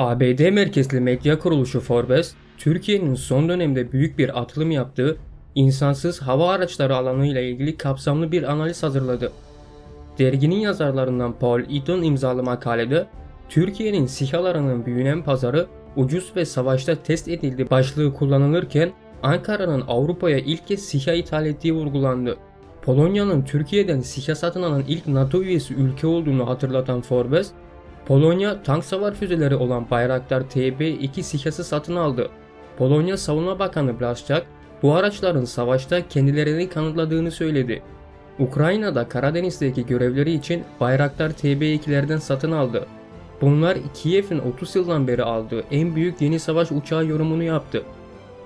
ABD merkezli medya kuruluşu Forbes, Türkiye'nin son dönemde büyük bir atılım yaptığı insansız hava araçları alanıyla ilgili kapsamlı bir analiz hazırladı. Derginin yazarlarından Paul Eaton imzalı makalede Türkiye'nin SİHA'larının büyünen pazarı ucuz ve savaşta test edildi başlığı kullanılırken Ankara'nın Avrupa'ya ilk kez SİHA ithal ettiği vurgulandı. Polonya'nın Türkiye'den SİHA satın alan ilk NATO üyesi ülke olduğunu hatırlatan Forbes, Polonya tank savar füzeleri olan Bayraktar TB2 SİHA'sı satın aldı. Polonya Savunma Bakanı Blaszczak, bu araçların savaşta kendilerini kanıtladığını söyledi. Ukrayna'da Karadeniz'deki görevleri için Bayraktar TB2'lerden satın aldı. Bunlar Kiev'in 30 yıldan beri aldığı en büyük yeni savaş uçağı yorumunu yaptı.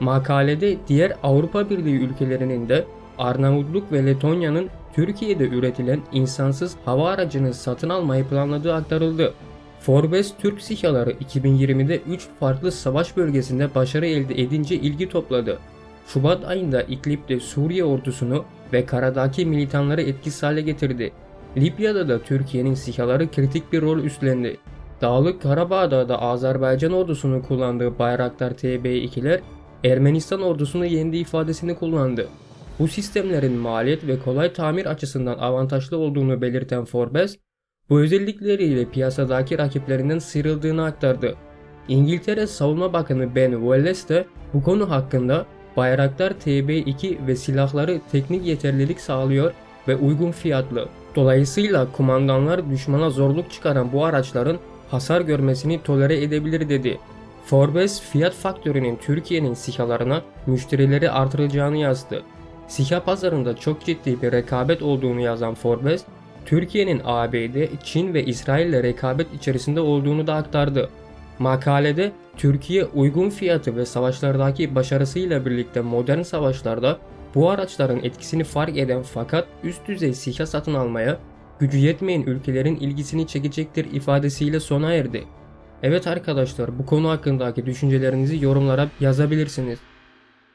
Makalede diğer Avrupa Birliği ülkelerinin de Arnavutluk ve Letonya'nın Türkiye'de üretilen insansız hava aracını satın almayı planladığı aktarıldı. Forbes Türk SİHA'ları 2020'de 3 farklı savaş bölgesinde başarı elde edince ilgi topladı. Şubat ayında İdlib'de Suriye ordusunu ve karadaki militanları etkisiz hale getirdi. Libya'da da Türkiye'nin SİHA'ları kritik bir rol üstlendi. Dağlık Karabağ'da da Azerbaycan ordusunun kullandığı Bayraktar TB2'ler Ermenistan ordusunu yendiği ifadesini kullandı. Bu sistemlerin maliyet ve kolay tamir açısından avantajlı olduğunu belirten Forbes, bu özellikleriyle piyasadaki rakiplerinden sıyrıldığını aktardı. İngiltere Savunma Bakanı Ben Wallace de bu konu hakkında Bayraktar TB2 ve silahları teknik yeterlilik sağlıyor ve uygun fiyatlı. Dolayısıyla kumandanlar düşmana zorluk çıkaran bu araçların hasar görmesini tolere edebilir dedi. Forbes fiyat faktörünün Türkiye'nin SİHA'larına müşterileri artıracağını yazdı. SİHA pazarında çok ciddi bir rekabet olduğunu yazan Forbes, Türkiye'nin ABD, Çin ve İsrail ile rekabet içerisinde olduğunu da aktardı. Makalede Türkiye uygun fiyatı ve savaşlardaki başarısıyla birlikte modern savaşlarda bu araçların etkisini fark eden fakat üst düzey SİHA satın almaya gücü yetmeyen ülkelerin ilgisini çekecektir ifadesiyle sona erdi. Evet arkadaşlar bu konu hakkındaki düşüncelerinizi yorumlara yazabilirsiniz.